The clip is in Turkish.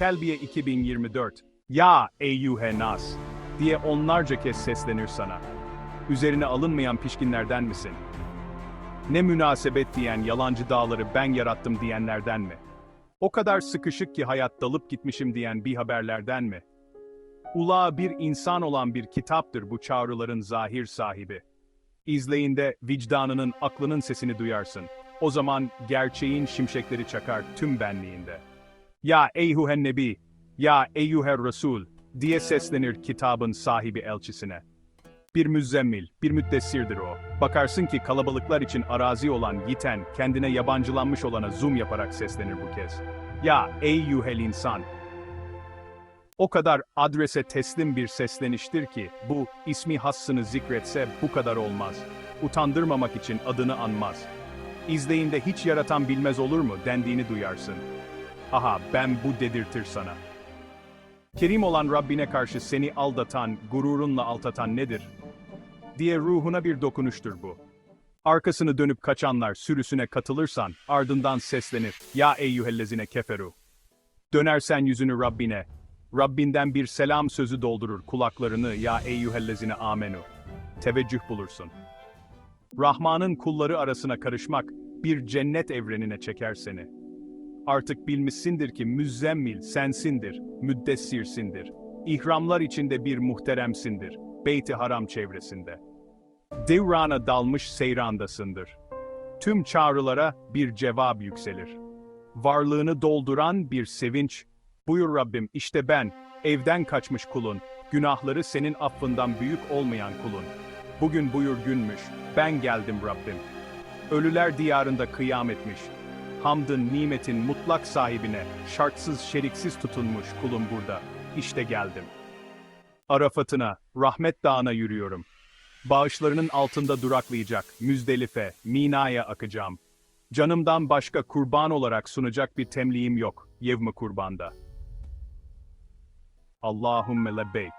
Telbiye 2024. Ya eyyuhe nas diye onlarca kez seslenir sana. Üzerine alınmayan pişkinlerden misin? Ne münasebet diyen yalancı dağları ben yarattım diyenlerden mi? O kadar sıkışık ki hayat dalıp gitmişim diyen bir haberlerden mi? Ulağa bir insan olan bir kitaptır bu çağrıların zahir sahibi. İzleyinde vicdanının, aklının sesini duyarsın. O zaman gerçeğin şimşekleri çakar tüm benliğinde. Ya eyhuhen nebi, ya eyyuher resul diye seslenir kitabın sahibi elçisine. Bir müzzemmil, bir müddessirdir o. Bakarsın ki kalabalıklar için arazi olan yiten, kendine yabancılanmış olana zoom yaparak seslenir bu kez. Ya eyyuhel insan, o kadar adrese teslim bir sesleniştir ki, bu, ismi hassını zikretse bu kadar olmaz. Utandırmamak için adını anmaz. İzleyinde hiç yaratan bilmez olur mu dendiğini duyarsın. Aha ben bu dedirtir sana. Kerim olan Rabbine karşı seni aldatan, gururunla altatan nedir? Diye ruhuna bir dokunuştur bu. Arkasını dönüp kaçanlar sürüsüne katılırsan, ardından seslenir, Ya eyyühellezine keferu. Dönersen yüzünü Rabbine, Rabbinden bir selam sözü doldurur kulaklarını ya eyyühellezine amenu. Teveccüh bulursun. Rahman'ın kulları arasına karışmak bir cennet evrenine çeker seni. Artık bilmişsindir ki müzzemmil sensindir, müddessirsindir. İhramlar içinde bir muhteremsindir, Beyt-i Haram çevresinde. Devrana dalmış seyrandasındır. Tüm çağrılara bir cevap yükselir. Varlığını dolduran bir sevinç, Buyur Rabbim, işte ben, evden kaçmış kulun, günahları senin affından büyük olmayan kulun. Bugün buyur günmüş, ben geldim Rabbim. Ölüler diyarında kıyam etmiş. Hamdın, nimetin mutlak sahibine, şartsız şeriksiz tutunmuş kulum burada. İşte geldim. Arafat'ına, rahmet dağına yürüyorum. Bağışlarının altında duraklayacak, Müzdelife, Mina'ya akacağım. Canımdan başka kurban olarak sunacak bir temliğim yok, yevmi kurbanda. Allahümme lebbeyk.